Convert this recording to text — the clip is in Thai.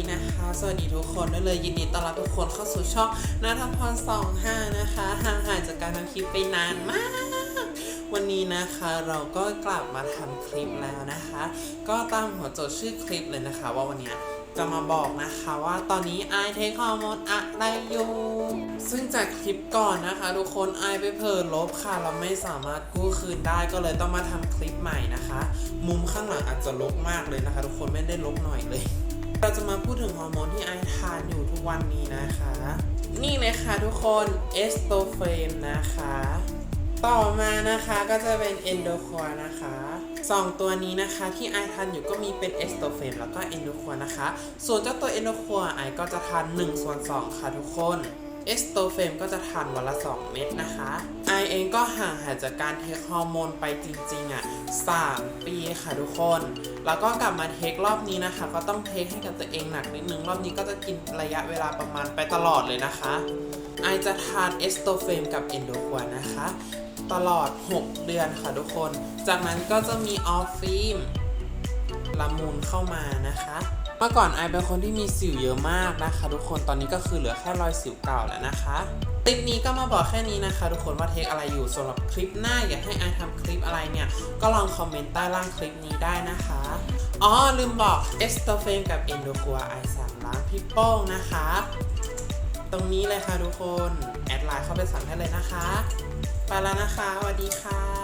ีนะคะ สวัสดีทุกคนด้วยเลยยินดีต้อนรับทุกคนเข้าสู่ช่องนัทพรสองห้านะคะห่างหายจากการทำคลิปไปนานมาก วันนี้นะคะเราก็กลับมาทำคลิปแล้วนะคะ ก็ตามหัวโจทย์ชื่อคลิปเลยนะคะ ว่าวันนี้จะมาบอกนะคะว่าตอนนี้ไอเทคฮอร์โมนอะไรอยู่ซึ่งจากคลิปก่อนนะคะ ทุกคนไอไปเพิ่มลบค่ะ เราไม่สามารถกู้คืนได้ก็เลยต้องมาทำคลิปใหม่นะคะ มุมข้างหลังอาจจะลบมากเลยนะคะ ทุกคนไม่ได้ลบหน่อยเลย เราจะมาพูดถึงฮอร์โมนที่ไอทานอยู่ทุกวันนี้นะคะ นี่เลยค่ะทุกคนเอสโตเฟนนะคะ ต่อมานะคะก็จะเป็นเอนโดควานะคะสองตัวนี้นะคะที่ไอทานอยู่ก็มีเป็นเอสโตเฟนแล้วก็เอนโดควานะคะ ส่วนเจ้าตัวเอนโดควาไอก็จะทาน1ส่วน2ค่ะทุกคนเอสโตเฟนก็จะทานวันละ 2 เม็ดนะคะ ไอ ก็ห่างหายจากการเทคฮอร์โมนไปจริงๆอะ3ปีค่ะทุกคน แล้วก็กลับมาเทครอบนี้นะคะ ก็ต้องเทคให้กับตัวเองหนักนิดนึง รอบนี้ก็จะกินระยะเวลาประมาณไปตลอดเลยนะคะไอจะทานเอสโตเฟมกับเอนโดควานะคะ ตลอด 6 เดือนค่ะทุกคน จากนั้นก็จะมีออฟฟิล์ม ละมุนเข้ามานะคะ เมื่อก่อนไอเป็นคนที่มีสิวเยอะมากนะคะ ทุกคนตอนนี้ก็คือเหลือแค่รอยสิวเก่าแล้วนะคะคลิปนี้ก็มาบอกแค่นี้นะคะ ทุกคนว่าเทคอะไรอยู่สำหรับคลิปหน้าอยากให้ไอทำคลิปอะไรเนี่ย ก็ลองคอมเมนต์ใต้ล่างคลิปนี้ได้นะคะอ๋อลืมบอกเอสโตเฟมกับเอนโดกัวไอสั่งร้านพี่โป้งนะคะ ตรงนี้เลยค่ะทุกคน แอดไลน์เข้าไปสั่งได้เลยนะคะ ไปแล้วนะคะสวัสดีค่ะ